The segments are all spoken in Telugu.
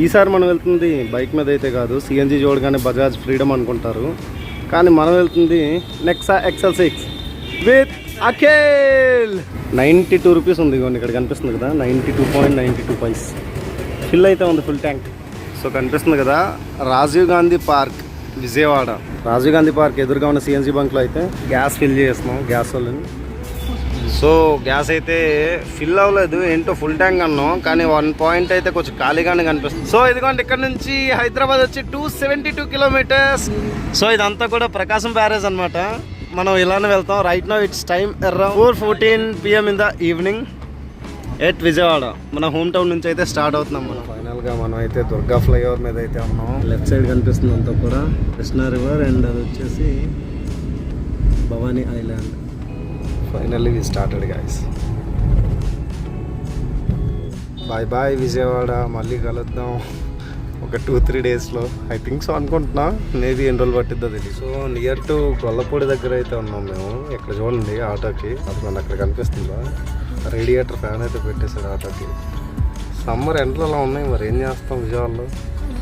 ఈసారి మనం వెళ్తుంది బైక్ మీద అయితే కాదు. సిఎన్జి చూడగానే బజాజ్ ఫ్రీడమ్ అనుకుంటారు. కానీ మనం వెళ్తుంది నెక్సా ఎక్సెల్ సిక్స్ విత్ అఖేల్. నైంటీ టూ రూపీస్ ఉంది ఇవ్వండి ఇక్కడ కనిపిస్తుంది కదా. Ninety two point ninety two paise. Fill అయితే ఉంది ఫుల్ ట్యాంక్. సో కనిపిస్తుంది కదా రాజీవ్ గాంధీ పార్క్ విజయవాడ. రాజీవ్ గాంధీ పార్క్ ఎదురుగా ఉన్న సిఎన్జి బంక్లో అయితే గ్యాస్ ఫిల్ చేస్తున్నాం గ్యాస్ వాళ్ళని సో గ్యాస్ అయితే ఫిల్ అవ్వలేదు. ఏంటో ఫుల్ ట్యాంక్ అన్నాం. కానీ వన్ పాయింట్ అయితే కొంచెం ఖాళీగానే కనిపిస్తుంది. సో ఇదిగోండి ఇక్కడ నుంచి హైదరాబాద్ వచ్చి two seventy two kilometres so ఇదంతా కూడా ప్రకాశం బ్యారేజ్ అన్నమాట. మనం ఇలానే వెళ్తాం. Right no it's time around four fourteen PM in the evening at Vijayawada మన హోమ్ టౌన్ నుంచి అయితే స్టార్ట్ అవుతున్నాం మనం. ఫైనల్గా మనం అయితే దుర్గా ఫ్లైఓవర్ మీద అయితే ఉన్నాం. లెఫ్ట్ సైడ్ కనిపిస్తుంది అంతా కూడా. కృష్ణా రివర్ అండ్ అది వచ్చేసి Bhavani island finally we started guys bye bye Vijayawada మళ్ళీ కలుద్దాం. ఒక టూ త్రీ డేస్లో ఐ థింక్ సో అనుకుంటున్నా. మేబీ ఎన్ని రోజులు పట్టిద్దో తెలియదు సో నియర్ టు గొల్లపూడి దగ్గర అయితే ఉన్నాం మేము. ఇక్కడ చూడండి ఆటోకి. అది మన అక్కడ కనిపిస్తుందా? రేడియేటర్ ఫ్యాన్ అయితే పెట్టేశాడు ఆటోకి. సమ్మర్ ఎండలు అలా ఉన్నాయి మరి. ఏం చేస్తాం విజయవాడలో?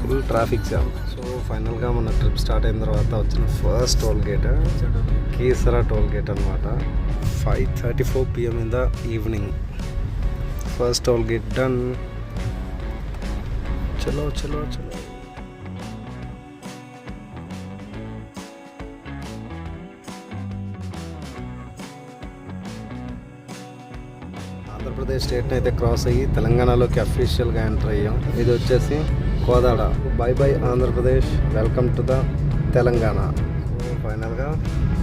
ఫుల్ ట్రాఫిక్ జామ్ సో ఫైనల్గా మన ట్రిప్ స్టార్ట్ అయిన తర్వాత వచ్చిన first toll gate Keesara toll gate అనమాట five thirty four PM in the evening first all gate done చలో చలో చలో ఆంధ్రప్రదేశ్ స్టేట్ని అయితే క్రాస్ అయ్యి తెలంగాణలోకి అఫీషియల్గా ఎంటర్ అయ్యాం. ఇది వచ్చేసి Kodad. Bye bye Andhra Pradesh. Welcome to the Telangana. ఫైనల్గా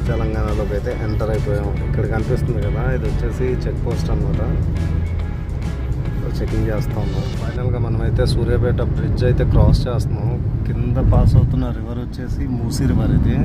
తెలంగాణలోకి అయితే ఎంటర్ అయిపోయాం ఇక్కడ కనిపిస్తుంది కదా ఇది వచ్చేసి చెక్ పోస్ట్ అనమాట చెకింగ్ చేస్తా ఉన్నాం. ఫైనల్గా మనమైతే సూర్యాపేట బ్రిడ్జ్ అయితే క్రాస్ చేస్తున్నాం. కింద పాస్ అవుతున్న రివర్ వచ్చేసి మూసీ రివర్ ఇది.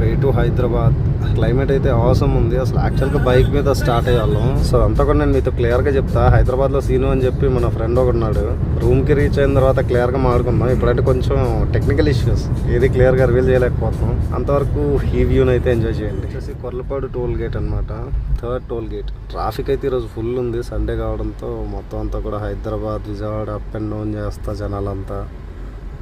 Way to Hyderabad. క్లైమేట్ అయితే అవసరం ఉంది. అసలు యాక్చువల్గా బైక్ మీద స్టార్ట్ అయ్యాళ్ళం సో అంతా కూడా నేను మీతో క్లియర్గా చెప్తా. హైదరాబాద్లో సీను అని చెప్పి మన ఫ్రెండ్ ఒకడు ఉన్నాడు రూమ్కి రీచ్ అయిన తర్వాత క్లియర్గా మాడుకుందాం ఇప్పుడంటే కొంచెం టెక్నికల్ ఇష్యూస్ ఏది క్లియర్గా రివీల్ చేయలేకపోతున్నాం. అంతవరకు ఈ వ్యూని అయితే ఎంజాయ్ చేయండి. వచ్చేసి కొర్లపాడు టోల్ గేట్ అనమాట థర్డ్ టోల్ గేట్ ట్రాఫిక్ అయితే ఈరోజు ఫుల్ ఉంది. సండే కావడంతో మొత్తం అంతా కూడా Hyderabad Vijayawada up and down చేస్తా జనాలంతా.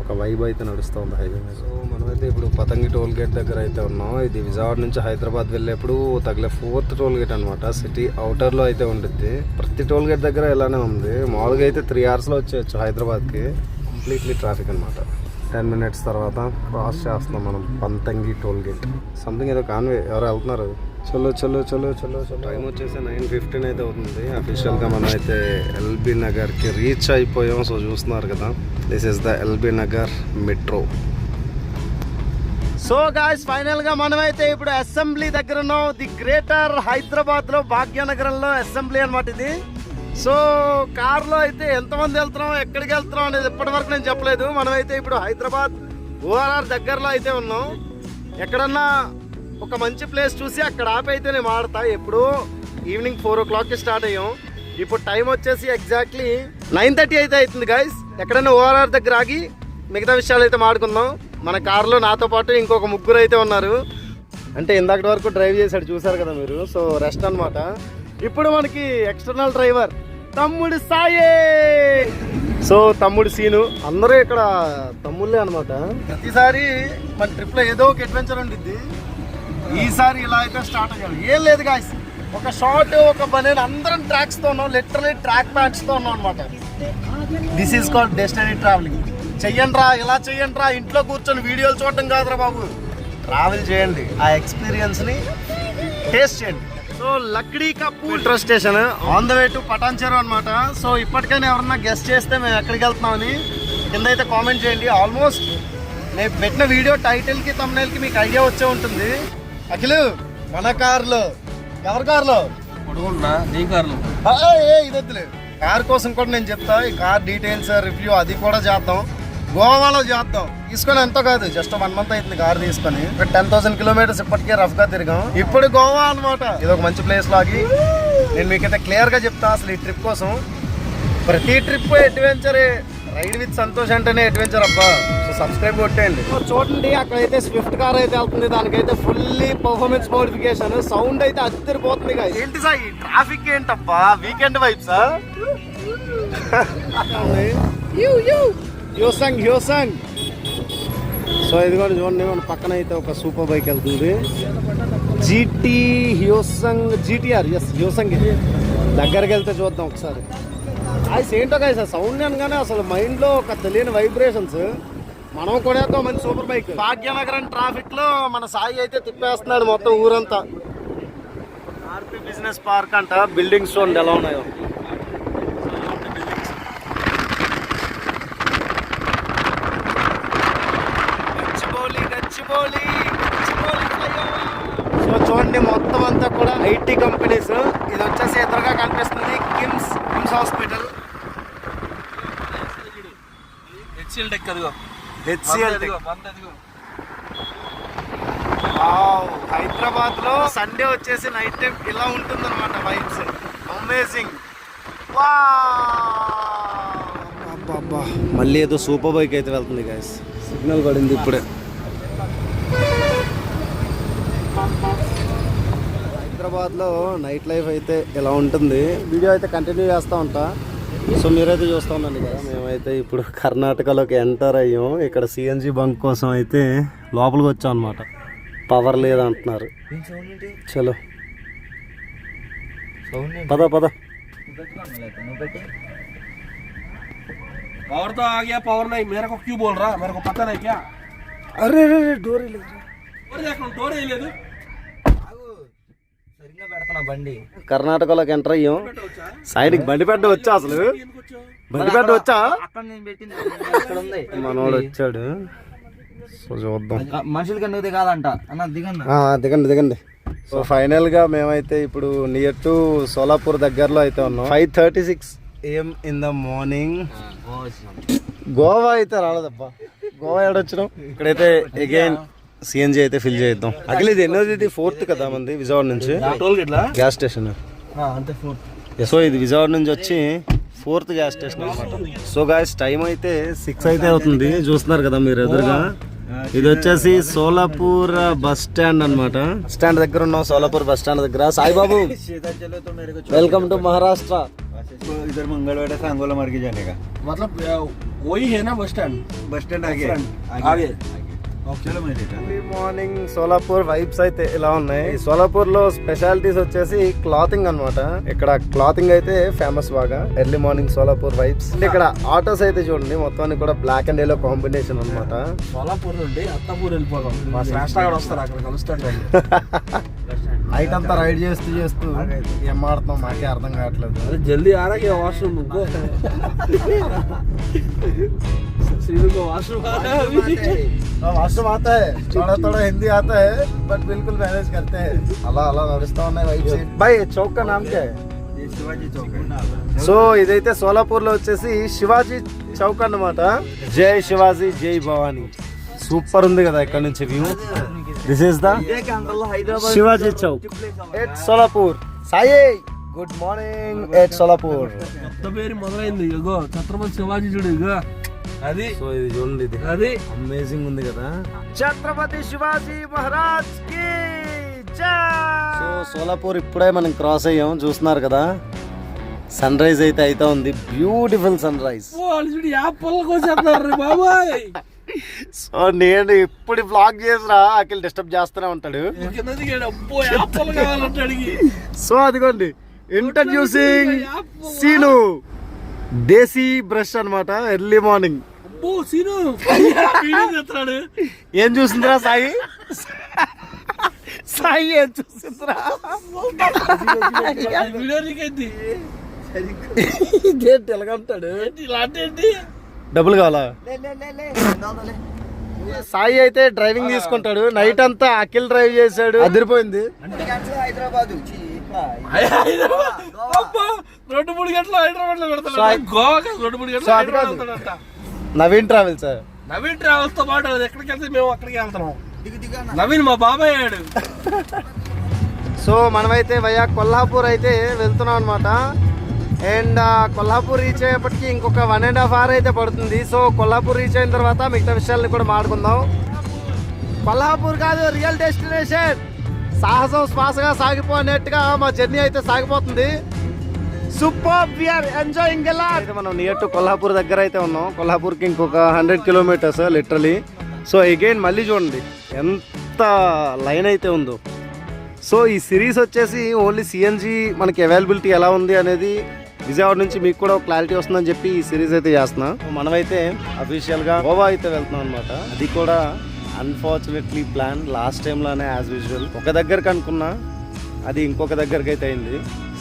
ఒక వైబ్ అయితే నడుస్తుంది హైవే మీద. సో మనమైతే ఇప్పుడు పతంగి టోల్ గేట్ దగ్గర అయితే ఉన్నాం. ఇది విజయవాడ నుంచి హైదరాబాద్ వెళ్ళేప్పుడు తగిలే ఫోర్త్ టోల్ గేట్ అనమాట సిటీ అవుటర్లో అయితే ఉంటుంది ప్రతి టోల్ గేట్ దగ్గర ఇలానే ఉంది. మామూలుగా అయితే త్రీ అవర్స్లో వచ్చేయచ్చు హైదరాబాద్కి. కంప్లీట్లీ ట్రాఫిక్ అనమాట టెన్ మినిట్స్ తర్వాత క్రాస్ చేస్తున్నాం మనం పంతంగి టోల్ గేట్ సంథింగ్ ఏదో కాన్వే ఎవరు వెళ్తున్నారు? చలో చలో చలో చలో చలో. టైం వచ్చేసి నైన్ ఫిఫ్టీన్ అయితే అవుతుంది. అఫీషియల్గా మనం అయితే ఎల్బీ నగర్కి రీచ్ అయిపోయాం. సో చూస్తున్నారు కదా. This is the LB Nagar metro so guys ఫైనల్గా మనమైతే ఇప్పుడు అసెంబ్లీ దగ్గర ఉన్నాం. ది గ్రేటర్ హైదరాబాద్లో భాగ్యనగరంలో అసెంబ్లీ అన్నమాట ఇది. సో కార్లో అయితే ఎంతమంది వెళ్తున్నాం? ఎక్కడికి వెళ్తున్నాం అనేది ఇప్పటి వరకు నేను చెప్పలేదు. మనమైతే ఇప్పుడు హైదరాబాద్ ఓఆర్ఆర్ దగ్గరలో అయితే ఉన్నాం. ఎక్కడన్నా ఒక మంచి ప్లేస్ చూసి అక్కడ ఆపి నేను ఆడతా ఎప్పుడు ఈవినింగ్ ఫోర్ ఓ క్లాక్కి స్టార్ట్ అయ్యాం. ఇప్పుడు టైం వచ్చేసి ఎగ్జాక్ట్లీ నైన్ థర్టీ అయితే అవుతుంది గాయస్ ఎక్కడైనా ఓఆర్ఆర్ దగ్గర ఆగి మిగతా విషయాలు అయితే మాడుకుందాం. మన కార్లో నాతో పాటు ఇంకొక ముగ్గురు అయితే ఉన్నారు. అంటే ఇందాకటి వరకు డ్రైవ్ చేశాడు చూసారు కదా మీరు? సో రెస్ట్ అనమాట ఇప్పుడు మనకి ఎక్స్టర్నల్ డ్రైవర్ తమ్ముడు సాయే! సో తమ్ముడు సీను. అందరూ ఇక్కడ తమ్ముళ్ళే అనమాట ప్రతిసారి మన ట్రిప్లో ఏదో ఒక అడ్వెంచర్ ఉండిద్ది. ఈసారి ఇలా అయితే స్టార్ట్ అయ్యాడు ఏం లేదు గాయస్ ఒక షార్ట్ ఒక బనేన్ అందరం ట్రాక్స్తో ఉన్నాం లిటరలీ ట్రాక్ ప్యాంట్స్ ఉన్నాం అనమాట this is called destiny travelling చెయ్యండి రా ఇలా చెయ్యండి రా ఇంట్లో కూర్చొని వీడియోలు చూడటం కాదురా బాబు. ట్రావెల్ చేయండి ఆ ఎక్స్పీరియన్స్ని టేస్ట్ చేయండి. So Lakdi cup metro station on the way to Patancheru అనమాట సో ఇప్పటికైనా ఎవరన్నా గెస్ట్ చేస్తే మేము ఎక్కడికి వెళ్తున్నామని కింద అయితే కామెంట్ చేయండి. ఆల్మోస్ట్ నేను పెట్టిన వీడియో టైటిల్కి కి మీకు ఐడియా వచ్చే ఉంటుంది. అఖిల్ మన కార్లో. ఎవరి కార్లో? నీ కార్లు. ఏ కార్ కోసం కూడా నేను చెప్తా ఈ కార్ డీటెయిల్స్ రివ్యూ అది కూడా చేద్దాం. గోవాలో చేద్దాం. తీసుకొని ఎంతో కాదు జస్ట్ వన్ మంత్ అవుతుంది కార్ తీసుకొని. టెన్ థౌసండ్ కిలోమీటర్స్ ఇప్పటికే రఫ్గా తిరిగాం. ఇప్పుడు గోవా అన్నమాట. ఇది ఒక మంచి ప్లేస్ లాగి నేను మీకైతే క్లియర్గా చెప్తా అసలు ఈ ట్రిప్ కోసం. ప్రతి trip adventure ride with Santosh అంటేనే అడ్వెంచర్ అబ్బా. సో సబ్స్క్రైబ్ కొట్టేయండి. చూడండి అక్కడైతే స్విఫ్ట్ కార్ అయితే వెళ్తుంది. దానికైతే ఫుల్లీ పర్ఫార్మెన్స్ మోడిఫికేషన్ సౌండ్ అయితే అద్దరిపోతుంది guys. ఏంటి సార్ ఈ ట్రాఫిక్ ఏంటబ్బా? వీకెండ్ వైబ్సా హ్యూసంగ్ హ్యూసంగ్ సో ఇది కూడా చూడండి మన పక్కన అయితే ఒక సూపర్ బైక్ వెళ్తుంది. GT Hyosung GTR S Hyosung దగ్గరికి వెళ్తే చూద్దాం ఒకసారి. అది ఏంటో కదా సార్ సౌండ్ అనగానే అసలు మైండ్లో ఒక తెలియని వైబ్రేషన్స్ మనం కొనేద్దాం మంచి సూపర్ బైక్ భాగ్యనగరం ట్రాఫిక్లో మన సాయి అయితే తిప్పేస్తున్నాడు మొత్తం ఊరంతా. ఆర్పి బిజినెస్ పార్క్ అంట. బిల్డింగ్స్ చూడండి ఎలా ఉన్నాయో. సో చూడండి మొత్తం అంతా కూడా ఐటీ కంపెనీస్ ఇది వచ్చేసి ఎదురుగా కనిపిస్తుంది. హాస్పిటల్. హెచ్ఎల్ టెక్ అదిగో. హెచ్సిఎల్ హైదరాబాద్లో సండే వచ్చేసి నైట్ టైం ఇలా ఉంటుంది అనమాట వైబ్స్ అమేజింగ్ మళ్ళీ ఏదో సూపర్ బైక్ అయితే వెళ్తుంది గాయస్ సిగ్నల్ పడింది ఇప్పుడే. హైదరాబాద్ లో నైట్ లైఫ్ అయితే ఇలా ఉంటుంది వీడియో అయితే కంటిన్యూ చేస్తూ ఉంటా సో మీరైతే చూస్తూ ఉండండి కదా మేమైతే ఇప్పుడు కర్ణాటకలోకి ఎంటర్ అయ్యాం ఇక్కడ సిఎన్జి బంక్ కోసం అయితే లోపలికి వచ్చాం అనమాట పవర్ లేదంటున్నారు చలో పద పద पावर तो आ गया पावर नहीं मेरे को क्यों बोल रहा मेरे को पता नहीं क्या అరే అరే డోర్ और देख डोर ही ले కర్ణాటకలోకి ఎంటర్ అయ్యాం. సైడ్కి బండి పెట్ట వచ్చా అసలు? బండి పెట్ట వచ్చా? మనోడు వచ్చాడు. సో చూద్దాం. ఎందుకు కాదంట అన్న దిగండి. దిగండి సో ఫైనల్గా మేమైతే ఇప్పుడు నియర్ టు సోలాపూర్ దగ్గరలో అయితే ఉన్నాం. Five thirty six AM in the morning Goa అయితే రాలేదబ్బా. గోవా ఎడొచ్చినాం ఇక్కడైతే అగైన్ సిఎన్జి అయితే ఫిల్ చేద్దాం అఖిల్ ఇది ఎన్నోది ఇది ఫోర్త్ కదా మంది విజయవాడ నుంచి टोल गेटला గ్యాస్ స్టేషన్ అంతే ఫోర్ సో ఇది విజయవాడ నుంచి వచ్చి ఫోర్త్ గ్యాస్ స్టేషన్ అనమాట సో గాయస్ టైం అయితే సిక్స్ అయితే అవుతుంది చూస్తున్నారు కదా మీరు ఎదురుగా ఇది వచ్చేసి సోలాపూర్ బస్ స్టాండ్ అన్నమాట స్టాండ్ దగ్గర ఉన్నాం సోలాపూర్ బస్ స్టాండ్ దగ్గర సాయిబాబు వెల్కమ్ టు మహారాష్ట్ర इधर मंगलवाड़ा से अंगोला मार्ग जाने का मतलब अ, वही है ना बस स्टैंड बस स्टैंड आगे आगे चलो मैं लेकर Early morning Solapur vibes అయితే ఇలా ఉన్నాయి. సోలాపూర్లో స్పెషాలిటీస్ వచ్చేసి క్లాతింగ్ అన్నమాట. ఇక్కడ క్లాతింగ్ అయితే ఫేమస్ బాగా. ఎర్లీ మార్నింగ్ సోలాపూర్ వైబ్స్ ఇక్కడ ఆటోస్ అయితే చూడండి మొత్తానికి కూడా బ్లాక్ అండ్ ఎల్లో కాంబినేషన్ అన్నమాట. సోలాపూర్ నుండి అత్తాపూర్ వెళ్ళిపోదాం. మా శ్రేష్ట అక్కడ వస్తారు అక్కడ కలుస్తాడు. వాళ్ళు. నైట్ అంతా రైడ్ చేస్తూ చేస్తూ ఏం ఆడుతున్నాం మాకే అర్థం కావట్లేదు अरे जल्दी आ रहा है क्या वॉशरूम को श्रीनु को वॉशरूम आ रहा है अभी వాష్రూమ్ ఆతా హై थोड़ा थोड़ा हिंदी आता है बट बिल्कुल मैनेज करते हैं అలా అలా నడుస్తా ఉన్నాయి వైబ్స్ బై చౌక్ కా నామ్ క్యా హై ये शिवाजी चौक है సో ఇదైతే సోలాపూర్ లో వచ్చేసి శివాజీ చౌక్ అన్నమాట జై శివాజీ జై భవానీ సూపర్ ఉంది కదా ఇక్కడ నుంచి view This is the Shivaji Chowk at Solapur Sai good morning at Solapur కొత్త పేరు మొదలైంది ఇగో ఛత్రపతి శివాజీ చూడు ఇగో అది సో ఇది చూడండి ఇది. అది అమేజింగ్ ఉంది కదా. ఛత్రపతి శివాజీ మహారాజ్కి సో సోలాపూర్ ఇప్పుడే మనం క్రాస్ అయ్యాం చూస్తున్నారు కదా. సన్ రైజ్ అయితే అయితే ఉంది. బ్యూటిఫుల్ సన్ రైజ్ బాబాయ్. సో నేను ఇప్పుడు బ్లాగ్ చేసినా అఖిల్ డిస్టర్బ్ చేస్తూనే ఉంటాడు. సో అదిగోండి ఇంట్రడ్యూసింగ్ సీను. దేశీ బ్రష్ అన్నమాట ఎర్లీ మార్నింగ్ ఏం చూసిందిరా సాయి? సాయి ఏం చూసిందిరా? ఇదేంటి ఎలాగంటాడు ఇలాంటి డబ్బులు కావాలా? సాయి అయితే డ్రైవింగ్ తీసుకుంటాడు. నైట్ అంతా అఖిల్ డ్రైవ్ చేశాడు. అదిరిపోయింది. రెండు మూడు గంటలు హైదరాబాద్లో పెడతాడు రెండు మూడు గంటలు నవీన్ ట్రావెల్ సార్ నవీన్ ట్రావెల్స్తో పాటు ఎక్కడికి వెళ్తే మేము అక్కడికి వెళ్తున్నాం దిగు దిగా నవీన్ మా బాబాయ్ అయ్యాడు. సో మనమైతే వయా కొల్హాపూర్ అయితే వెళ్తున్నాం అనమాట అండ్ కొల్హాపూర్ రీచ్ అయ్యేప్పటికి ఇంకొక వన్ అండ్ హాఫ్ అవర్ అయితే పడుతుంది. సో కొల్హాపూర్ రీచ్ అయిన తర్వాత మిగతా విషయాలను కూడా మాట్లాడుకుందాం. కొల్హాపూర్ కాదు రియల్ డెస్టినేషన్ సాహసం శ్వాసగా సాగిపోనేట్టుగా మా జర్నీ అయితే సాగిపోతుంది. సూపర్ వి ఎంజాయింగ్ అయితే మనం నియర్ టు కొల్హాపూర్ దగ్గర అయితే ఉన్నాం. కొల్హాపూర్కి ఇంకొక hundred kilometres literally so again మళ్ళీ చూడండి ఎంత లైన్ అయితే ఉందో. సో ఈ సిరీస్ వచ్చేసి ఓన్లీ సిఎన్జి మనకి అవైలబిలిటీ ఎలా ఉంది అనేది విజయవాడ నుంచి మీకు కూడా క్లారిటీ వస్తుందని చెప్పి ఈ సిరీస్ అయితే చేస్తున్నా. మనమైతే అఫీషియల్గా గోవా అయితే వెళ్తున్నాం అనమాట అది కూడా అన్ఫార్చునేట్లీ ప్లాన్ లాస్ట్ టైంలోనే యాజ్ యూజువల్ ఒక దగ్గరకు అనుకున్నా అది ఇంకొక దగ్గరికి అయితే అయింది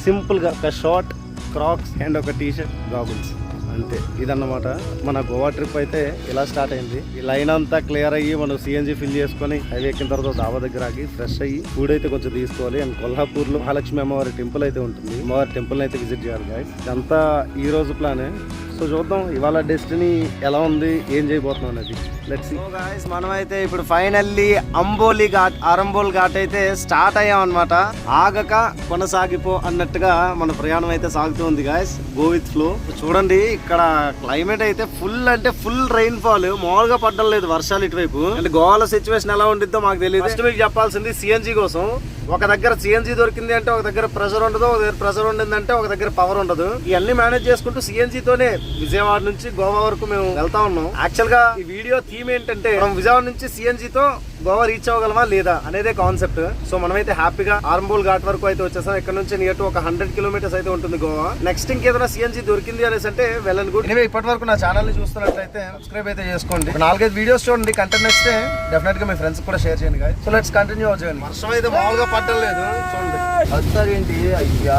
సింపుల్గా ఒక షార్ట్ క్రాక్స్ అండ్ ఒక టీషర్ట్ గాగుల్స్ అంతే. ఇదన్నమాట. మన గోవా ట్రిప్ అయితే ఇలా స్టార్ట్ అయింది. ఈ లైన్ అంతా క్లియర్ అయ్యి మనం సిఎన్జి ఫిల్ చేసుకొని హైవే ఎక్కిన తర్వాత డాబా దగ్గర ఆగి ఫ్రెష్ అయ్యి ఫుడ్ అయితే కొంచెం తీసుకోవాలి. అండ్ కొల్హాపూర్లో మహాలక్ష్మి అమ్మవారి టెంపుల్ అయితే ఉంటుంది. అమ్మవారి టెంపుల్ అయితే విజిట్ చేయాలి guys. ఇదంతా ఈ రోజు ప్లానే సో చూద్దాం ఇవాళ డెస్టినీ ఎలా ఉంది ఏం చేయబోతున్నాం అనేది. లెట్స్ గాయస్ మనం అయితే ఇప్పుడు ఫైనల్లీ అంబోలి ఘాట్ అరంబోల్ ఘాట్ అయితే స్టార్ట్ అయ్యాం అనమాట ఆగక కొనసాగిపో అన్నట్టుగా మన ప్రయాణం అయితే సాగుతూ ఉంది గాయస్ గో విత్ ఫ్లో చూడండి ఇక్కడ క్లైమేట్ అయితే ఫుల్ అంటే ఫుల్ రైన్ ఫాల్ మామూలుగా పడ్డం లేదు వర్షాలు ఇటువైపు. అంటే గోవాలో సిచ్యువేషన్ ఎలా ఉండిద్దో మాకు తెలియదు ఫస్ట్ మీకు చెప్పాల్సింది సిఎన్జి కోసం. ఒక దగ్గర సిఎన్జీ దొరికింది అంటే ఒక దగ్గర ప్రెషర్ ఉండదు ఒక దగ్గర ప్రెషర్ ఉండిందంటే ఒక దగ్గర పవర్ ఉండదు. ఇవన్నీ మేనేజ్ చేసుకుంటూ సిఎన్జీతోనే విజయవాడ నుంచి గోవా వరకు మేము వెళ్తా ఉన్నాం. యాక్చువల్గా ఈ వీడియో థీమ్ ఏంటంటే మనం విజయవాడ నుంచి సిఎన్జీతో గోవా రీచ్ అవ్వగలమా లేదా అనేదే కాన్సెప్ట్ సో మనమైతే హ్యాపీగా ఆరంబోల్ ఘాట్ వరకు అయితే వచ్చేసాం. ఇక్కడ నుంచి నియర్ టు ఒక హండ్రెడ్ కిలోమీటర్స్ అయితే ఉంటుంది గోవా. నెక్స్ట్ ఇంకేదైనా సిఎన్జి దొరికింది అనేసి అంటే అండ్ గుడ్ ఎనివే ఇప్పటి వరకు నా ఛానల్ని చూస్తున్నట్లయితే సబ్స్క్రైబ్ అయితే చేసుకోండి. నాలుగైదు వీడియోస్ చూడండి కంటెంట్ నచ్చితే డెఫినెట్గా మీ ఫ్రెండ్స్ కూడా షేర్ చేయండి. సో లెట్స్ కంటిన్యూ చేయండి వర్షం అయితే మామూలుగా పట్టడం లేదు. చూడండి. వస్తారేంటి అయ్యా.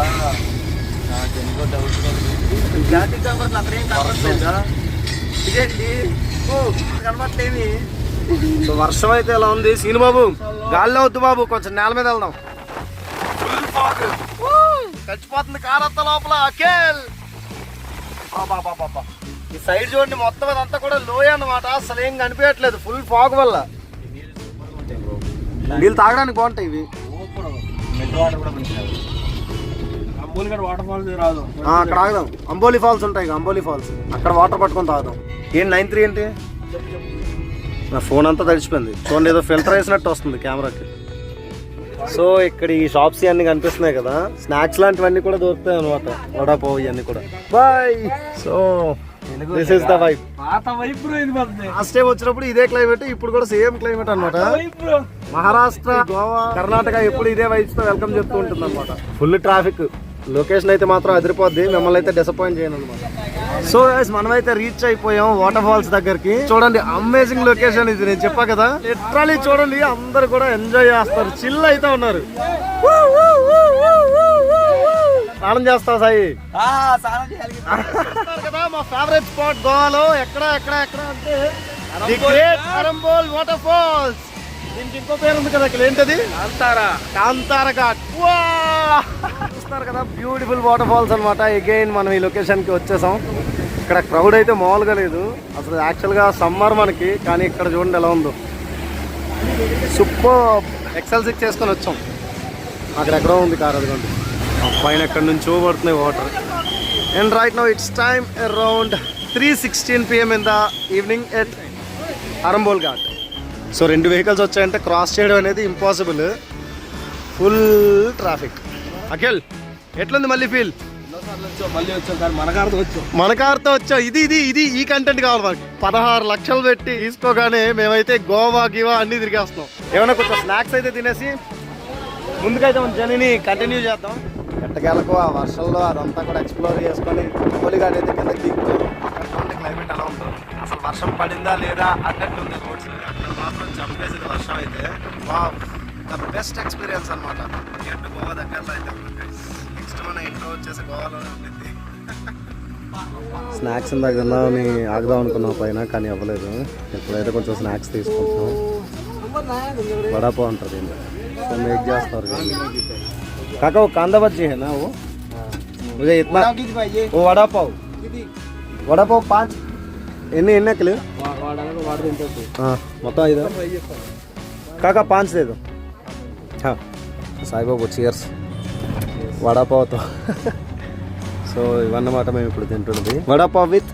నాకు ఎందుకో డౌట్ జాతి కనబడుతుంది అక్కడ ఏం కనబడట్లేదా ఇదేంటి? సో వర్షం అయితే ఎలా ఉంది? సీను బాబు గాల్లో వద్దు బాబు కొంచెం నేల మీద వెళ్దాం. ఫుల్ చచ్చిపోతుంది కారత్త లోపల అఖిల్! ఈ సైడ్ చూడండి మొత్తం అదంతా కూడా లోయ అన్నమాట. అసలు ఏం కనిపించట్లేదు ఫుల్ ఫాగ్ వల్ల. నీళ్ళు తాగడానికి బాగుంటాయి ఇవి. అక్కడ ఆగుదాం. అంబోలి ఫాల్స్ ఉంటాయి ఇక, అంబోలి ఫాల్స్. అక్కడ వాటర్ పట్టుకొని తాగుదాం. ఏంటి నైన్ త్రీ ఏంటి? నా ఫోన్ అంతా తడిచిపోయింది. చూడండి ఏదో ఫిల్టర్ వేసినట్టు వస్తుంది కెమెరాకి సో ఇక్కడ ఈ షాప్స్ అన్ని కనిపిస్తున్నాయి కదా. స్నాక్స్ లాంటివన్నీ కూడా దొరుకుతాయి అనమాట వడాపావ్ ఇవన్నీ కూడా. Boy so this is the vibe last time వచ్చినప్పుడు ఇదే క్లైమేట్ ఇప్పుడు కూడా same climate bro Maharashtra Goa Karnataka ఎప్పుడు ఇదే వైబ్స్తో వెల్కమ్ చెప్తూ ఉంటుంది అనమాట ఫుల్ ట్రాఫిక్ లొకేషన్ అయితే మాత్రం అదిరిపోద్ది. మిమ్మల్ని అయితే డిసప్పాయింట్ చేయను అనమాట సో గైస్ మనమైతే రీచ్ అయిపోయాం వాటర్ ఫాల్స్ దగ్గరికి. చూడండి అమేజింగ్ లొకేషన్ ఇది నేను చెప్పా కదా. లిటరలీ చూడండి అందరు కూడా ఎంజాయ్ చేస్తారు. చిల్ అయితే ఉన్నారు. స్నానం చేస్తావు సాయి. కదా మా ఫేవరెట్ స్పాట్ గోవాలో. ఎక్కడ ఎక్కడ ఎక్కడ అంటే అరంబోల్. వాటర్ ఫాల్స్ దీనికి ఇంకో పేరు ఉంది కదా ఇక్కడ ఏంటది? అంతారా కాంతార ఘాట్! చూస్తున్నారు కదా బ్యూటిఫుల్ వాటర్ ఫాల్స్ అనమాట అగైన్ మనం ఈ లొకేషన్కి వచ్చేసాం. ఇక్కడ క్రౌడ్ అయితే మామూలుగా లేదు. అసలు యాక్చువల్గా సమ్మర్ మనకి కానీ ఇక్కడ చూడండి ఎలా ఉందో. సూపర్ ఎక్సెల్ సిక్స్ చేసుకొని వచ్చాం. అక్కడెక్కడో ఉంది కార్ అదిగోండి. పైన ఎక్కడ నుంచి పడుతున్నాయి water and right now it's time around three sixteen PM in the evening at Arambol ghat so రెండు వెహికల్స్ వచ్చాయంటే క్రాస్ చేయడం అనేది ఇంపాసిబుల్ ఫుల్ ట్రాఫిక్ అఖిల్ ఎట్లుంది మళ్ళీ ఫీల్ మళ్ళీ వచ్చాం. వచ్చాం వచ్చావు ఇది ఇది ఇది ఈ కంటెంట్ కావాలి మాకు పదహారు లక్షలు పెట్టి తీసుకోగానే మేమైతే గోవా గివా అన్ని తిరిగేస్తున్నాం. ఏమైనా కొంచెం స్నాక్స్ అయితే తినేసి ముందుకైతే మన జర్నీని కంటిన్యూ చేద్దాం. ఎట్టకేలకు ఆ వర్షంలో అదంతా కూడా ఎక్స్ప్లోర్ చేసుకొని హోలీగాడ్ అయితే కింద దిగుతూ క్లైమేట్ ఎలా ఉంటుంది అసలు వర్షం పడిందా లేదా అన్నట్టు ఉంది రోడ్స్ అక్కడ మాత్రం చంపేసింది వర్షం అయితే. వా బెస్ట్ ఎక్స్పీరియన్స్ అనమాట ఎటు గోవా దగ్గరలో అయితే నెక్స్ట్ మన ఇంట్లో వచ్చేసి గోవాలోనే ఉండింది స్నాక్స్ ఇందాక తిన్నామని ఆగుదాం అనుకున్నాం పైన కానీ అవ్వలేదు ఇప్పుడైతే కొంచెం స్నాక్స్ తీసుకుంటున్నాం వడాపావ్ ఉంటుంది ఇందులో సో మేక్ చేస్తారు కాకా वो कांदा बज्जी है ना वो मुझे इतना वो वड़ा पाव वड़ा पाव पाँच ఎన్ని ఎన్ని ఎక్కలు వాడాలి వాడు తింటుంది మొత్తం ఐదు కాకా పాంచ్ లేదు సాయిబాబు చీర్స్ వడాపావ్తో. సో ఇవన్నమాట మేము ఇప్పుడు తింటున్నది. వడాపావ్ విత్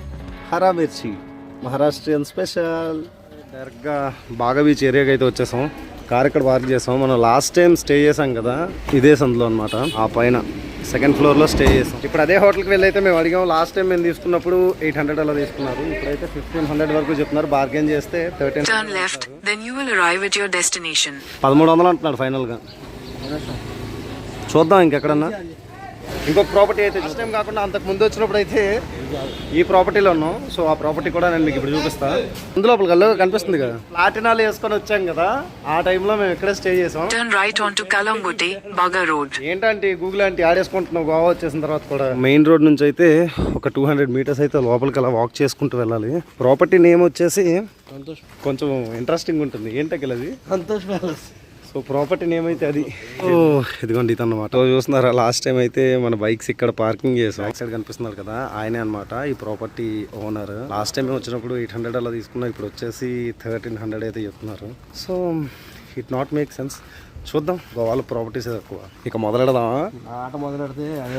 హరా మిర్చి. మహారాష్ట్రియన్ స్పెషల్. డైరెక్ట్గా బాగా బీచ్ ఏరియాకి అయితే వచ్చేసాం. కార్ ఇక్కడ పార్క్ చేసాం. మనం లాస్ట్ టైం స్టే చేసాం కదా ఇదే సందులో అనమాట ఆ పైన. సెకండ్ ఫ్లోర్లో స్టే చేసాం. ఇప్పుడు అదే హోటల్కి వెళ్ళి అయితే మేము అడిగాం లాస్ట్ టైం మేము తీసుకున్నప్పుడు ఎయిట్ హండ్రెడ్ అలా తీసుకున్నారు. ఇప్పుడైతే ఫిఫ్టీన్ హండ్రెడ్ వరకు చెప్తున్నారు. బార్గెన్ చేస్తే థర్టీన్. పదమూడు వందలు అంటున్నాడు ఫైనల్గా. చూద్దాం ఇంకెక్కడన్నా. ఇంకొక ప్రాపర్టీ అయితే లాస్ట్ టైం కాకుండా అంతకు ముందు వచ్చినప్పుడు అయితే ఈ ప్రాపర్టీలో ఉన్నాం. సో ఆ ప్రాపర్టీ కూడా నేను మీకు ఇప్పుడు చూపిస్తా. అందులో కల్లా కనిపిస్తుంది కదా. ప్లాటినాలు వేసుకొని వచ్చాం కదా ఆ టైంలో మేము ఇక్కడే స్టే చేసాం. ఏంటంటే గూగుల్ అంటే ఆడేసుకుంటున్నావు గోవా వచ్చేసిన తర్వాత కూడా. మెయిన్ రోడ్ నుంచి అయితే ఒక టూ హండ్రెడ్ మీటర్స్ అయితే లోపలికి అలా వాక్ చేసుకుంటూ వెళ్ళాలి. ప్రాపర్టీ నేమ్ వచ్చేసి కొంచెం ఇంట్రెస్టింగ్ ఉంటుంది. ఏంటకి అది? Santosh palace so property name అయితే అది. ఓ ఇదిగోండి ఇది అనమాట చూస్తున్నారా లాస్ట్ టైం అయితే మన బైక్స్ ఇక్కడ పార్కింగ్ చేసాం. బ్యాక్ సైడ్ కనిపిస్తున్నారు కదా ఆయనే అనమాట ఈ ప్రాపర్టీ ఓనర్ లాస్ట్ టైం వచ్చినప్పుడు ఎయిట్ హండ్రెడ్ అలా తీసుకున్నా ఇప్పుడు వచ్చేసి థర్టీన్ హండ్రెడ్ అయితే చెప్తున్నారు. So it not make sense చూద్దాం గోవాలో ప్రాపర్టీస్ ఎక్కువ. ఇక మొదలెడదామా? ఆట మొదలెడితే అదే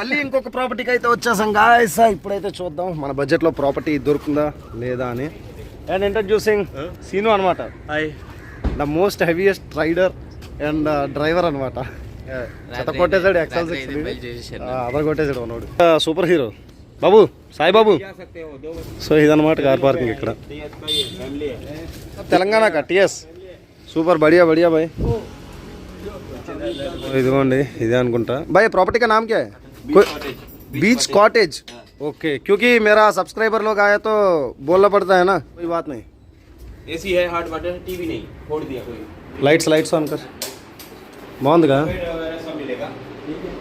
మళ్ళీ ఇంకొక ప్రాపర్టీకి అయితే వచ్చేసాం గాయస్ ఇప్పుడైతే చూద్దాం మన బడ్జెట్లో ప్రాపర్టీ దొరుకుతుందా లేదా అని. అండ్ ఇంట్రడ్యూసింగ్ సీను అనమాట hi the most heaviest rider and driver అనమాట చెత్త కొట్టేసాడు ఎక్సెల్ సిక్స్ అదర్ కొట్టేసాడు మనోడు super hero Babu Sai Babu so ఇదన్నమాట కార్ పార్కింగ్ ఇక్కడ తెలంగాణ కా టిఎస్ సూపర్ బడియా బడియా బాయ్ ఇదిగోండి ఇదే అనుకుంటా బాయ్ ప్రాపర్టీ का नाम क्या है बीच कॉटेज ओके क्योंकि मेरा सब्सक्राइबर लोग आया तो बोलना पड़ता है ना कोई बात नहीं एसी है हार्ड वाटर है टीवी नहीं छोड़ दिया कोई లైట్స్ లైట్స్ ఆన్ కర్ బాగుందిగా बेड वगैरह सब मिलेगा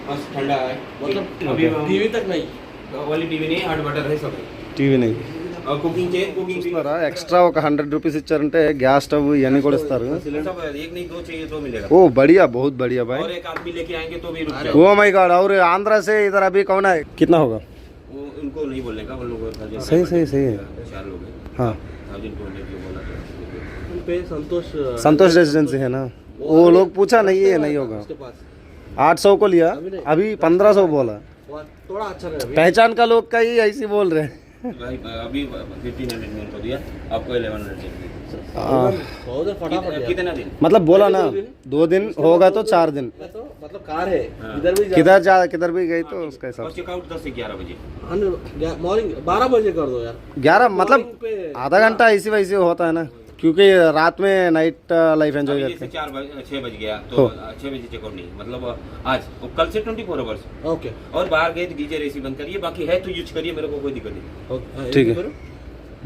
बस ठंडा है मतलब अभी టీవీ తక్ నై वाली टीवी नहीं हार्ड वाटर है सब టీవీ नहीं और कुकिंग चाहिए कुकिंग भी చూస్తున్నారా ఎక్స్ట్రా ఒక హండ్రెడ్ రూపీస్ ఇచ్చారంటే గ్యాస్ స్టవ్ ఇవన్నీ కూడా ఇస్తారు सब एक नहीं दो चाहिए तो मिलेगा ఓ बढ़िया बहुत बढ़िया भाई और एक आदमी लेके आएंगे तो भी रुक जाओ ओ माय गॉड और आंध्रा से इधर अभी कौन है कितना होगा वो उनको नहीं बोलने का उन लोगों का सही सही सही है चार लोग हैं पे संतोष संतोष रेजिडेंसी है ना? वो लोग पूछा नहीं है नहीं होगा। आठ सौ को लिया अभी पंद्रह सौ बोला। थोड़ा अच्छा पहचान का लोग का ही ऐसे बोल रहे हैं। अभी फिफ्टीन हंड्रेड में उनको दिया आपको इलेवन हंड्रेड हाँ। कितना दिन? मतलब बोला ना दो दिन होगा तो चार दिन। तो मतलब कार है इधर भी किधर जा किधर भी गई तो उसका हिसाब चेकआउट दस से ग्यारह बजे। मॉर्निंग बारह बजे कर दो यार। ग्यारह मतलब आधा घंटा ऐसी वैसे होता है ना। क्योंकि रात में नाइट लाइफ एंजॉय अभी करते जैसे चार बजे छः बज गया हो। तो छः बजे चेकआउट नहीं मतलब आज वो कल से ट्वेंटी फोर आवर्स ओके और बाहर गए तो गीजर एसी बंद करिए बाकी है तो यूज करिए मेरे को कोई दिक्कत नहीं ओके ठीक है।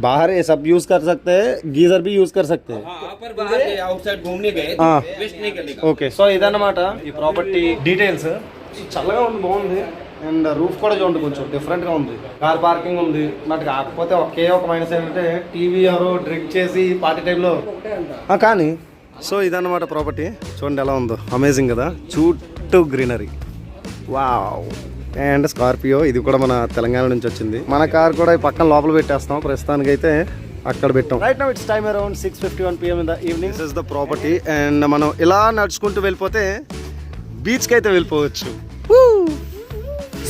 बाहर ये सब यूज कर सकते हैं गीजर भी यूज कर सकते हैं हाँ पर बाहर गए आउटसाइड घूमने गए हाँ। वेस्ट नहीं करने का ఓకే సో ఇదన్నమాట ఈ ప్రాపర్టీ డీటెయిల్స్ చల్లగా ఉంది బాగుంది అండ్ రూఫ్ కూడా చూడండి కొంచెం డిఫరెంట్గా ఉంది. కార్ పార్కింగ్ ఉంది. బట్ కాకపోతే ఒకే ఒక మైనస్ ఏంటంటే టీవీ ఎవరో డ్రింక్ చేసి పార్టీ టైంలో కానీ సో ఇదన్నమాట ప్రాపర్టీ చూడండి ఎలా ఉందో. అమేజింగ్ కదా. చుట్టూ గ్రీనరీ వావ్ అండ్ స్కార్పియో ఇది కూడా మన తెలంగాణ నుంచి వచ్చింది. మన కార్ కూడా ఈ పక్కన లోపల పెట్టేస్తాం. ప్రస్తుతానికి అయితే అక్కడ పెట్టాం. Right now it's time around six fifty one PM in the evening is the property and మనం ఇలా నడుచుకుంటూ వెళ్ళిపోతే బీచ్కి అయితే వెళ్ళిపోవచ్చు.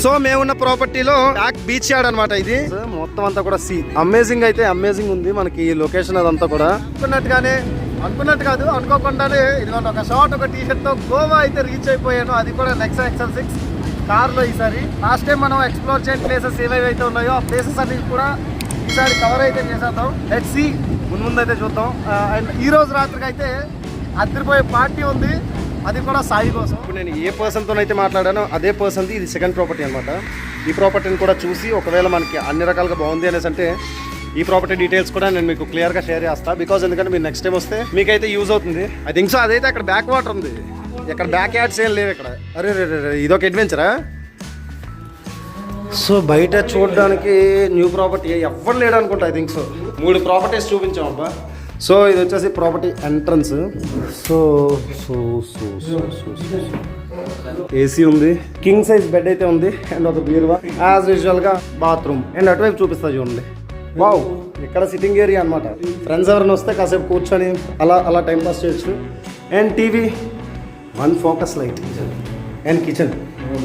సో మేమున్న ప్రాపర్టీలో బ్యాక్ బీచ్ యార్డ్ అనమాట ఇది. మొత్తం అంతా కూడా సీ అమేజింగ్ అయితే అమేజింగ్ ఉంది మనకి లొకేషన్ అదంతా కూడా. అనుకున్నట్టుగానే అనుకున్నట్టు కాదు అనుకోకుండానే ఇదిగోండి ఒక షార్ట్ ఒక టీ షర్ట్తో గోవా అయితే రీచ్ అయిపోయాను. అది కూడా నెక్స్ట్ ఎక్సెల్ సిక్స్ కార్లో ఈసారి. లాస్ట్ టైం మనం ఎక్స్ప్లోర్ చేయని ప్లేసెస్ ఏవేవి అయితే ఉన్నాయో ఆ ప్లేసెస్ అన్ని కూడా ఈసారి కవర్ అయితే చేసేద్దాం. లెట్ సి ముందు ముందు అయితే చూద్దాం. అండ్ ఈ రోజు రాత్రికి అయితే అదిరిపోయే పార్టీ ఉంది. అది కూడా సాయి కోసం. ఇప్పుడు నేను ఏ పర్సన్తో అయితే మాట్లాడానో అదే పర్సన్ది ఇది సెకండ్ ప్రాపర్టీ అనమాట ఈ ప్రాపర్టీని కూడా చూసి ఒకవేళ మనకి అన్ని రకాలుగా బాగుంది అనేసి అంటే ఈ ప్రాపర్టీ డీటెయిల్స్ కూడా నేను మీకు క్లియర్గా షేర్ చేస్తాను బికాజ్ ఎందుకంటే మీరు నెక్స్ట్ టైం వస్తే మీకైతే యూజ్ అవుతుంది. ఐ థింక్ సో అదైతే అక్కడ బ్యాక్ వాటర్ ఉంది. ఇక్కడ బ్యాక్ యాడ్స్ ఏం లేవు ఇక్కడ. అరే రే రే, ఇదొక అడ్వెంచరా సో బయట చూడడానికి న్యూ ప్రాపర్టీ ఎవ్వరు లేడు అనుకుంటా ఐ థింక్ సో మూడు ప్రాపర్టీస్ చూపించాం అబ్బా. సో ఇది వచ్చేసి property entrance. So so so so so AC ఉంది. కింగ్ సైజ్ బెడ్ అయితే ఉంది. అండ్ ఒక బీరువా. యాజ్ యూజువల్గా బాత్రూమ్. అండ్ అటువైపు చూపిస్తా చూడండి. వావ్ ఇక్కడ సిట్టింగ్ ఏరియా అనమాట ఫ్రెండ్స్ ఎవరైనా వస్తే కాసేపు కూర్చొని అలా అలా టైం పాస్ చేయొచ్చు. And TV one focus light and kitchen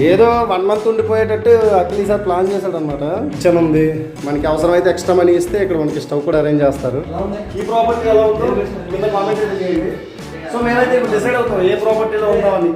ఏదో వన్ మంత్ ఉండిపోయేటట్టు అట్లీ సార్ ప్లాన్ చేశాడు అనమాట కిచెన్ ఉంది మనకి అవసరమైతే ఎక్స్ట్రా మనీ ఇస్తే ఇక్కడ మనకి స్టవ్ కూడా అరేంజ్ చేస్తారు. ఈ ప్రాపర్టీ ఎలా ఉందో కింద కామెంట్ చేయండి. సో మేమైతే డిసైడ్ అవుతాం ఏ ప్రాపర్టీలో ఉందామని.